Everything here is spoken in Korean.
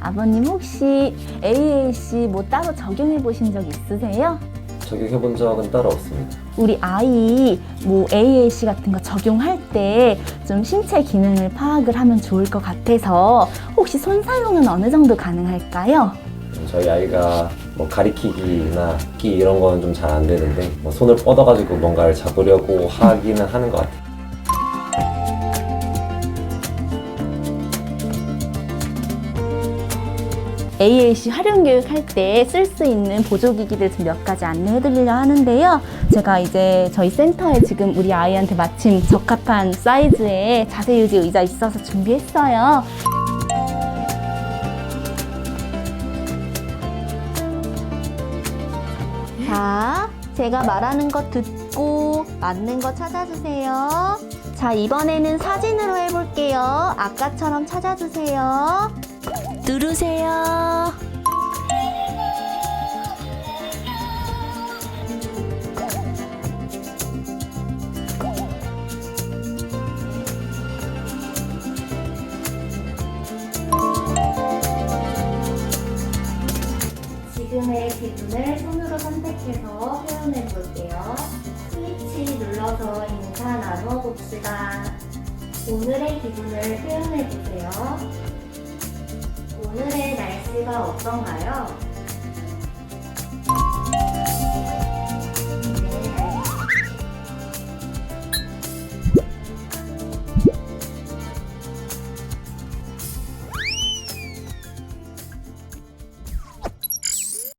아버님 혹시 AAC 뭐 따로 적용해 보신 적 있으세요? 적용해 본 적은 따로 없습니다. 우리 아이 뭐 AAC 같은 거 적용할 때 좀 신체 기능을 파악을 하면 좋을 것 같아서 혹시 손 사용은 어느 정도 가능할까요? 저희 아이가 뭐 가리키기나 기 이런 거는 좀 잘 안 되는데 뭐 손을 뻗어가지고 뭔가를 잡으려고 하기는 하는 것 같아요. AAC 활용 교육할 때 쓸 수 있는 보조기기들 좀몇 가지 안내해 드리려 하는데요. 제가 이제 저희 센터에 지금 우리 아이한테 마침 적합한 사이즈의 자세 유지 의자 있어서 준비했어요. 자, 제가 말하는 거 듣고 맞는 거 찾아주세요. 자, 이번에는 사진으로 해볼게요. 아까처럼 찾아주세요. 누르세요. 지금의 기준을 손으로 선택해서 표현해 볼게요. 스위치 눌러서 인사 나누어 봅시다. 오늘의 기분을 표현해 보세요. 날씨가 어떤가요?